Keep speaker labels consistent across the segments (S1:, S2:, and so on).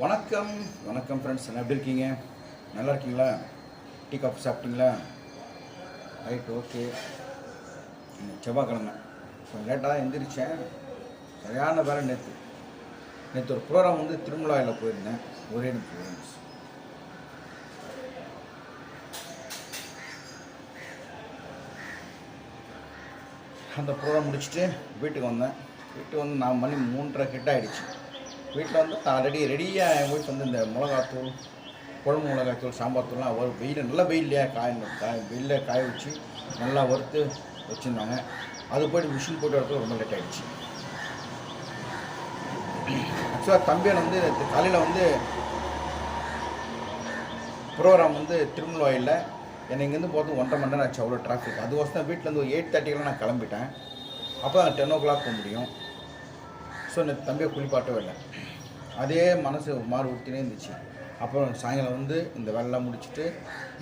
S1: வணக்கம் வணக்கம் ஃப்ரெண்ட்ஸ் என்ன எப்படி இருக்கீங்க? நல்லா இருக்கீங்களா? டீ காஃபி சாப்பிட்டீங்களா? ரைட் ஓகே செவ்வாய்க்கிழமை. கொஞ்சம் லேட்டாக எந்திரிச்சேன். சரியான வேலை நேற்று நேற்று ஒரு ப்ரோக்ராம் வந்து திருமலாயில் போயிருந்தேன். ஒரே ஃப்ரெண்ட்ஸ் அந்த ப்ரோக்ராம் முடிச்சுட்டு வீட்டுக்கு வந்தேன். வீட்டுக்கு வந்து நான் மணி மூன்றரை கிட்ட ஆயிடுச்சு. வீட்டில் வந்து ஆல்ரெடி ரெடியாக என் வீட்டு வந்து இந்த மிளகாத்தூள் குழம்பு மிளகாத்தூள் சாம்பார் தூள்லாம் ஒரு வெயில் நல்ல வெயில்லையா காய் காய் வெயிலில் காய வச்சு நல்லா வறுத்து வச்சுருந்தாங்க. அது போய்ட்டு மிஷின் போட்டு வரதுக்கு ரொம்ப லேட் ஆகிடுச்சு ஆக்சுவலாக தம்பியன் வந்து காலையில் வந்து ப்ரோக்ராம் வந்து திருமலாயில் என்னை இங்கேருந்து போகிறது ஒன்றரை மணி நேரம் ஆச்சு அவ்வளோ டிராஃபிக் அதுவசம் வீட்டிலேருந்து ஒரு எயிட் தேர்ட்டிக்கெலாம் நான் கிளம்பிட்டேன். அப்போ தான் டென் ஓ கிளாக் போக முடியும். ஸோ எனக்கு தம்பியை குளிப்பாட்டவே இல்லை. அதே மனசு மாறு இருந்துச்சு. அப்புறம் சாயங்காலம் வந்து இந்த வேலைலாம் முடிச்சுட்டு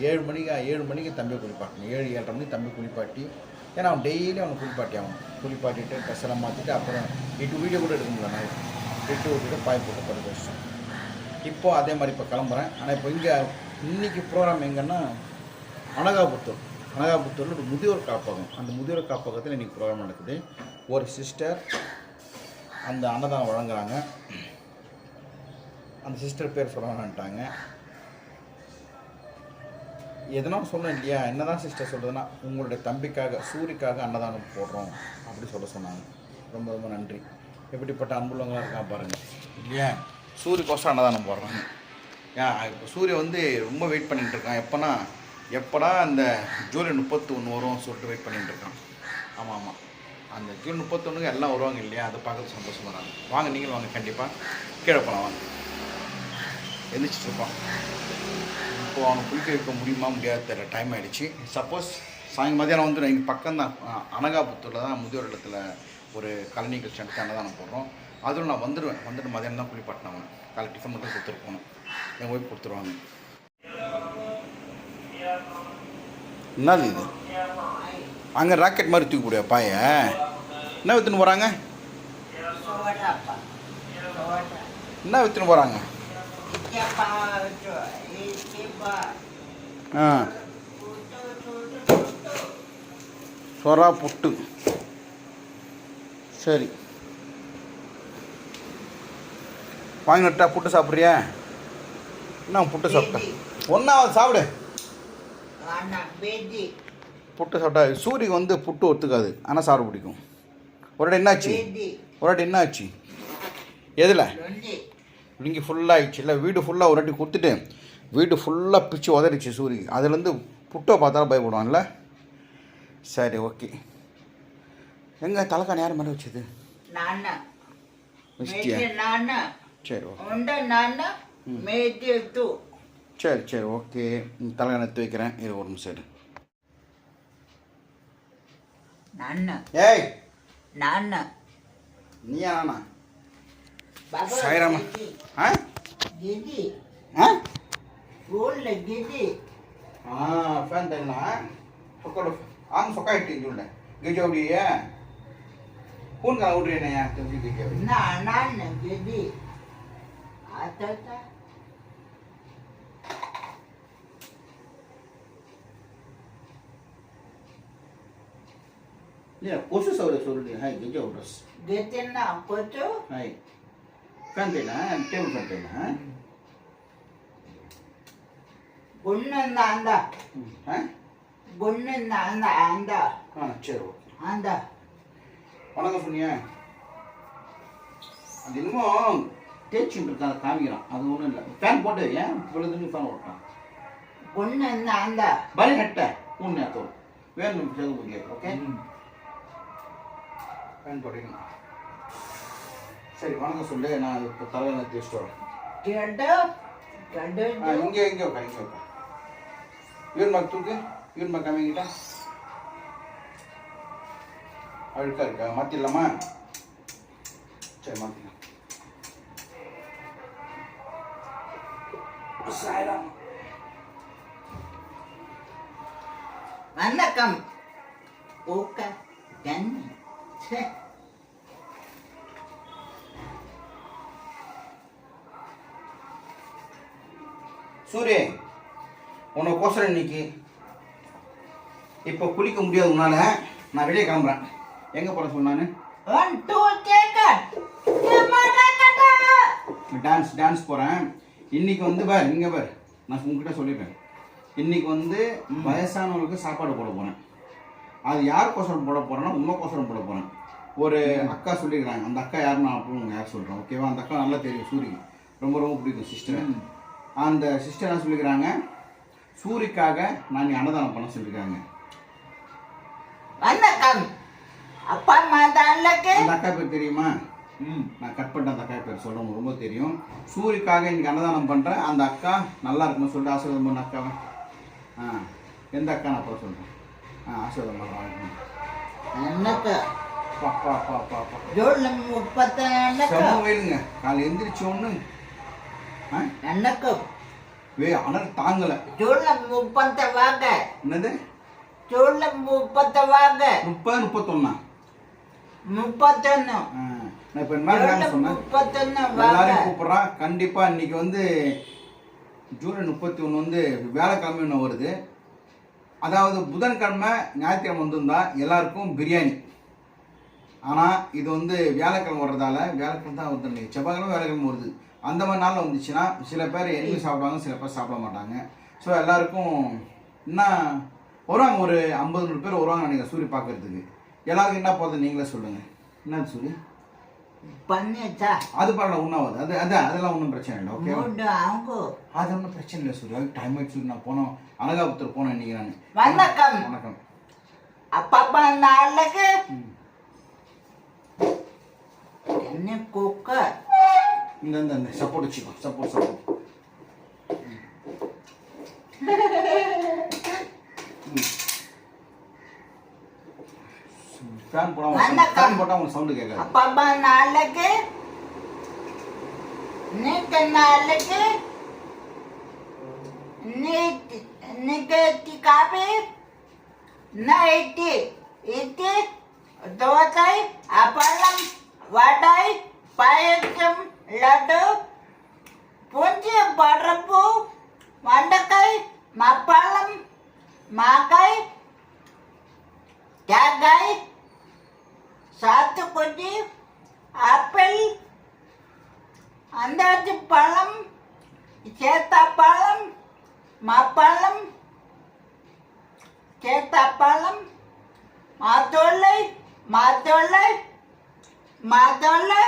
S1: ஏழு மணிக்கு ஏழு மணிக்கு தம்பியை குளிப்பாட்டணும் ஏழு ஏழரை மணிக்கு தம்பி குளிப்பாட்டி ஏன்னா அவன் டெய்லி அவனை குளிப்பாட்டி அவன் குளிப்பாட்டிட்டு ட்ரெஸ் எல்லாம் மாற்றிட்டு அப்புறம் எட்டு வீடியோ கூட எடுக்க முடியல நான் எட்டு விட்டுட்டு பாய் போட்டு படுக்க வச்சோம் இப்போ அதே மாதிரி இப்போ கிளம்புறேன். ஆனால் இப்போ இங்கே இன்னைக்கு ப்ரோக்ராம் எங்கன்னா அனகாபுத்தூர். அனகாபுத்தூரில் ஒரு முதியோர் காப்பகம். அந்த முதியோர் காப்பகத்தில் இன்றைக்கி ப்ரோக்ராம் நடக்குது. ஒரு சிஸ்டர் அந்த அன்னதானம் வழங்குறாங்க. அந்த சிஸ்டர் பேர் சொல்ல வேணான்ட்டாங்க. எதனா சொன்னேன் இல்லையா? என்னதான் சிஸ்டர் சொல்கிறதுனா உங்களுடைய தம்பிக்காக சூரிக்காக அன்னதானம் போடுறோம் அப்படி சொல்ல சொன்னாங்க. ரொம்ப ரொம்ப நன்றி. எப்படிப்பட்ட அன்புள்ளவங்களாக இருக்கான் பாருங்கள் இல்லையா? சூரியக்கோசம் அன்னதானம் போடுறாங்க. ஏன் இப்போ சூரிய வந்து ரொம்ப வெயிட் பண்ணிகிட்டு இருக்கான். எப்போனா எப்படா அந்த ஜூலை முப்பத்தி ஒன்று வரும் சொல்லிட்டு வெயிட் பண்ணிகிட்டு இருக்கான். ஆமாம் ஆமாம் அந்த ஜூன் முப்பத்தொன்றுக்கு எல்லாம் வருவாங்க இல்லையா? அதை பார்க்கறது சந்தோஷமாக வாங்க நீங்களும் வாங்க. கண்டிப்பாக கீழே போகலாம் வாங்க. எந்திரிச்சிட்டு இப்போது இப்போ அவனை குளிக்க வைக்க முடியுமா முடியாது தெரியல டைம் ஆகிடுச்சு சப்போஸ் சாயங்க மதியானம் வந்து எங்கள் பக்கம் தான் அனகாபுத்தூரில் தான் முதியோர் இடத்துல ஒரு கலை நிகழ்ச்சி எடுத்து அன்னதானம் போடுறோம். அதில் நான் வந்துடுவேன் வந்துட்டு மதியானம் தான் குளிப்பாட்டினேன் அவன். காலை டிஃபன் மட்டும் கொடுத்துட்டு போகணும். என் ஒய்ஃப் கொடுத்துருவாங்க. என்னது இது? அங்கே ராக்கெட் மாதிரி தூக்கி கூடிய பாய? என்ன விற்றுன்னு போகிறாங்க என்ன விற்றுன்னு போகிறாங்க
S2: புட்டு
S1: சொரா புட்டு சரி வாங்கிட்டா புட்டு சாப்பிட்றியா என்ன புட்டு சாப்பிட்டேன் ஒன்றா சாப்பிடு புட்டு சாப்பிட்டா சூரியக்கு வந்து புட்டு ஒத்துக்காது ஆனால் சாப்பிட பிடிக்கும் ஒரு வாட்டி என்னாச்சு
S2: பேதி
S1: ஒரு வாட்டி என்ன ஆச்சு எதில் இங்கே ஃபுல்லாக ஆயிடுச்சு. இல்லை வீடு ஃபுல்லாக ஒரு வாட்டி கொடுத்துட்டு வீடு ஃபுல்லாக பிச்சு உதறிச்சு சூரியக்கு அதுலேருந்து புட்டை பார்த்தாலும் பயப்படுவான்ல? சரி ஓகே எங்கே தலைக்கான யார் மேலே வச்சது? சரி ஓகே சரி சரி ஓகே தலைக்கான எடுத்து வைக்கிறேன். இது ஒரு நிமிஷம் இரு. ஏய்! நீயா நானா?
S2: సాయిరామా
S1: ఫ్యాన్ తగినా సొక్కలు ఆమె సొక్క ఇట్టి చూడ గిజోడి పూన్ కాదు ఊడ్రేనయ్యా తెలిసి గిజోడి
S2: గిజి Yeah, coaches are
S1: the soldier. Hi, get your dress.
S2: Get in
S1: now, coach. Hi. Fan ತೇನ ಟೇಬಲ್
S2: ಫ್ಯಾನ್ ತೇನ
S1: பொண்ணுன்னா
S2: அந்த பொண்ணுன்னா அந்த அந்த.
S1: ஆ சரி ஓகே.
S2: அந்த.
S1: வணக்கம் சொன்னியா அது என்னமோ தேய்ச்சிட்டு இருக்கா காமிக்கிறான். அது ஒன்றும் இல்லை. ஃபேன் போட்டு ஏன் விழுதுன்னு ஃபேன் ஓட்டான்
S2: பொண்ணுன்னா அந்த.
S1: பலி ஹெட்ட உண்மையா தோணும் வேணும் கேட்குறோம் ஓகே? ஃபேன் போட்டுக்கணும். சரி வணக்கம் சொல்லு. நான் இப்போ தலைவலில் தேய்ச்சிட்டு வரேன். இங்கே. இங்கே உட்கா இங்கே உட்கா யூன்மா தூக்கு யூன்மா கம்மிங்கிட்டா அழுக்கா இருக்கா? மாற்றிடலாமா சரி மாற்றிடலாம்
S2: வணக்கம். ஓகே கண்ணி. சே
S1: சூரிய உனக்கோசரம் இன்னைக்கு. இப்போ குளிக்க முடியாது உன்னால. நான் வெளியே கிளம்புறேன். எங்கே போகிறேன்
S2: செகண்ட்
S1: டான்ஸ் டான்ஸ் போகிறேன் இன்னைக்கு வந்து பார் இங்கே பார். நான் உங்ககிட்ட சொல்லியிருக்கேன் இன்னைக்கு வந்து வயசானவங்களுக்கு சாப்பாடு போட போகிறேன் அது யாருக்கோசரம் போட போகிறேன்னா உங்களுக்கோசரம் போட போகிறேன் ஒரு அக்கா சொல்லியிருக்காங்க அந்த அக்கா யாருன்னு நான் அப்புறம் யார் சொல்கிறேன் ஓகேவா அந்த அக்கா நல்லா தெரியும் சூரிக்கு ரொம்ப ரொம்ப பிடிக்கும் சிஸ்டர் அந்த சிஸ்டர் என்ன சொல்லிக்கிறாங்க சூரிக்காக நான் அன்னதானம் பண்ண சொல்லியிருக்காங்க
S2: வணக்கம். அப்பா அம்மா
S1: அந்த அக்கா பேர் தெரியுமா? நான் கட் பண்ணிட்ட அந்த அக்கா பேர் சொல்கிறேன் ரொம்ப தெரியும். சூரிக்காக இன்னைக்கு அன்னதானம் பண்ணுறேன் அந்த அக்கா நல்லா இருக்கணும்னு சொல்லிட்டு ஆசீர்வாதம் பண்ண அக்காவை. ஆ எந்த அக்கா நான் அப்புறம் சொல்கிறேன் ஆ ஆசீர்வாதம் பண்ணுறேன்
S2: எனக்கு
S1: பா பா பா பா பா.
S2: ஜோல்ல முப்பத்தெனக்கு
S1: செம்ம வெயிலுங்க. காலை எந்திரிச்ச ஒன்று ஆ
S2: எனக்கு
S1: வே அனல் தாங்கலை.
S2: ஜோல்ல முப்பத்த வாங்க.
S1: என்னது?
S2: ஜோல்ல முப்பத்த வாங்க.
S1: முப்பது முப்பத்தொன்னா?
S2: முப்பத்தொன்னு.
S1: நான் இப்போ என்ன மாதிரி சொன்னேன்.
S2: முப்பத்தொன்னு
S1: எல்லாரையும் கூப்பிட்றான் கண்டிப்பாக இன்னைக்கு வந்து ஜூலை முப்பத்தி ஒன்று வந்து வேலைக்கிழமை ஒன்று வருது. அதாவது புதன்கிழமை ஞாயிற்றுக்கிழமை வந்திருந்தா எல்லாருக்கும் பிரியாணி. ஆனால் இது வந்து வியாழக்கிழமை வர்றதால வியாழக்கிழமை தான் வருது செவ்வாய்க்கிழமை வேலைக்கிழமை வருது. அந்த மாதிரி நாளில் வந்துச்சுன்னா சில பேர் எண்ணெய் சாப்பிடுவாங்க சில பேர் சாப்பிட மாட்டாங்க. ஸோ எல்லாருக்கும் என்ன வருவாங்க ஒரு ஐம்பது நூறு பேர் வருவாங்க நீங்கள் சூரிய பார்க்கறதுக்கு. எல்லாருக்கும் என்ன போகுது? நீங்களே சொல்லுங்கள் என்ன சூரிய?
S2: பண்ணிச்சா
S1: அது பரவாயில்ல ஒன்றாவது அது அது அதெல்லாம் ஒன்றும் பிரச்சனை இல்லை ஓகே அது ஒன்றும் பிரச்சனை இல்லை சூர்யா. டைம் ஆயிடுச்சு நான் போனோம் அனகாபுத்தர் போனேன் இன்னைக்கு நான்
S2: வணக்கம்.
S1: வணக்கம்.
S2: அப்பா அம்மா நாளுக்கு
S1: ம்.
S2: என்ன குக்க
S1: இந்த இந்த இந்த சப்போர்ட் வச்சுக்கோ சப்போர்ட் சப்போர்ட் ஃபேன் போடாம
S2: வணக்கம்.
S1: ஃபேன் போட்டால் உங்களுக்கு சவுண்டு கேட்காது
S2: அப்பா அம்மா நாளுக்கு நீக்க நாளுக்கு நீட்டு நீக்கு காபி நைட்டி இட்டி பாயசம் லட்டு. பூஞ்சியம் படுறப்பூ வண்டக்காய் மப்பாளம் மாக்காய் தேங்காய் சாத்துக்குடி ஆப்பிள் அந்தாச்சி பழம் சேத்தாப்பழம் மாப்பழம் சேத்தாப்பழம் மாத்தொல்லை மாத்தொல்லை மாத்தொல்லை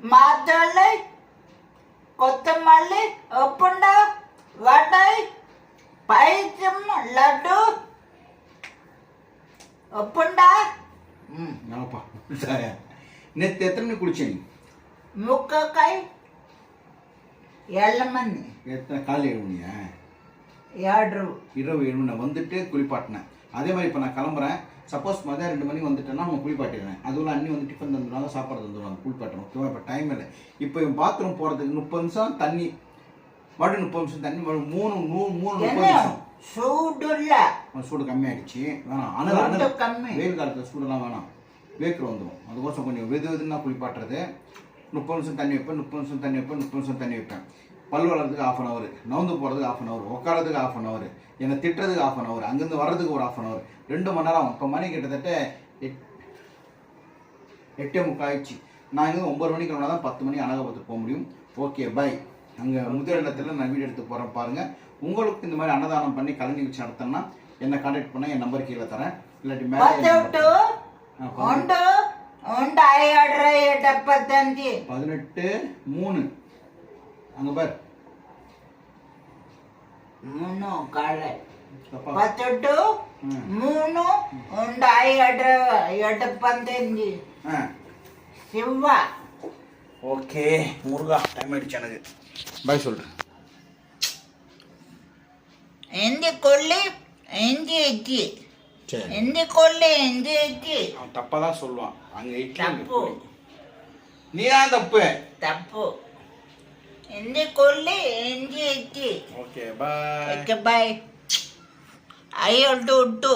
S2: மாத்தொல்லை கொத்தமல்லி உப்புண்டா வடை பைசம் லட்டு. உப்புண்டா? ம்
S1: ஆமாப்பா நேற்று எத்தனை மணி குளிச்சேன் நீ
S2: முக்கக்காய் ஏழு மணி.
S1: எத்தனை காலையில் ஏழு மணியா?
S2: ஏழு.
S1: இரவு ஏழு மணி. வந்துட்டு குளிப்பாட்டினேன். அதே மாதிரி இப்போ நான் கிளம்புறேன். சப்போஸ் மதியம் ரெண்டு மணிக்கு வந்துட்டேன்னா நம்ம குளிப்பாட்டிடுறேன். அதுவும் அண்ணி வந்து டிஃபன் தந்துடுவாங்க சாப்பாடு தந்துடுவாங்க குளிப்பாட்டுறோம் ஓகேவா இப்போ டைம் இல்லை. இப்போ பாத்ரூம் போகிறதுக்கு முப்பது நிமிஷம் தண்ணி. மறுபடியும் முப்பது நிமிஷம் தண்ணி மறுபடியும் மூணு மூணு மூணு முப்பது நிமிஷம்.
S2: சூடுல்ல.
S1: ஆ, சூடு கம்மியாயிடுச்சு. வேணாம். அனல்
S2: சூடு
S1: அனல்.
S2: கம்மி.
S1: வெயில் காலத்தில் சூடெல்லாம் வேணாம். வேர்க்கிற வந்துடும் அதுக்கோசம் கொஞ்சம் வெது வெதுன்னா குளிப்பாட்டுறது. முப்பது நிமிஷம் தண்ணி வைப்பேன் முப்பது நிமிஷம் தண்ணி வைப்பேன் முப்பது நிமிஷம் தண்ணி வைப்பேன். பல் வளர்றதுக்கு ஆஃப் அன் ஹவர் நவுந்து போகிறதுக்கு ஆஃப் அன் ஹவர் உட்காரதுக்கு ஆஃப் அன் ஹவர் என்னை திட்டுறதுக்கு ஆஃப் அன் ஹவர் அங்கேருந்து வர்றதுக்கு ஒரு ஆஃப் அன் ஹவர் ரெண்டு மணி நேரம் இப்போ மணி கிட்டத்தட்ட எட் எட்டே முக்கால் ஆயிடுச்சு. நான் இங்கே ஒம்பது மணிக்கு கிளம்பினா தான் பத்து மணி அனகாபத்துக்கு போக முடியும். ஓகே பை அங்கே முதலிடத்தில் நான் வீடியோ எடுத்து போகிறேன் பாருங்கள் உங்களுக்கு இந்த மாதிரி அன்னதானம் பண்ணி கலை நிகழ்ச்சி நடத்தணும்னா என்னை கான்டாக்ட் பண்ண என் நம்பர் கீழே தரேன். இல்லாட்டி மேலே பதினெட்டு மூணு. அங்கே பார்.
S2: மூணு காலை
S1: ம்.
S2: மூணு உண்டு ஐயாடு எட்டப்பத்தஞ்சு
S1: ஆ
S2: சிவ்வா
S1: ஓகே முருகா டைம் ஆயிடுச்சு எனக்கு பாய் சொல்கிறேன்
S2: எந்தி கொல்லி எந்தி எச்சி
S1: சரி
S2: எந்தி கொல்லி எந்தி எச்சி
S1: அவன் தப்பாக தான் சொல்லுவான் அங்கே
S2: தப்பு.
S1: நீ தான் தப்பு
S2: தப்பு எந்தி கொல்லி எந்தி எச்சி
S1: ஓகே பாய்
S2: ஓகே பாய் ஐயோட்டு விட்டு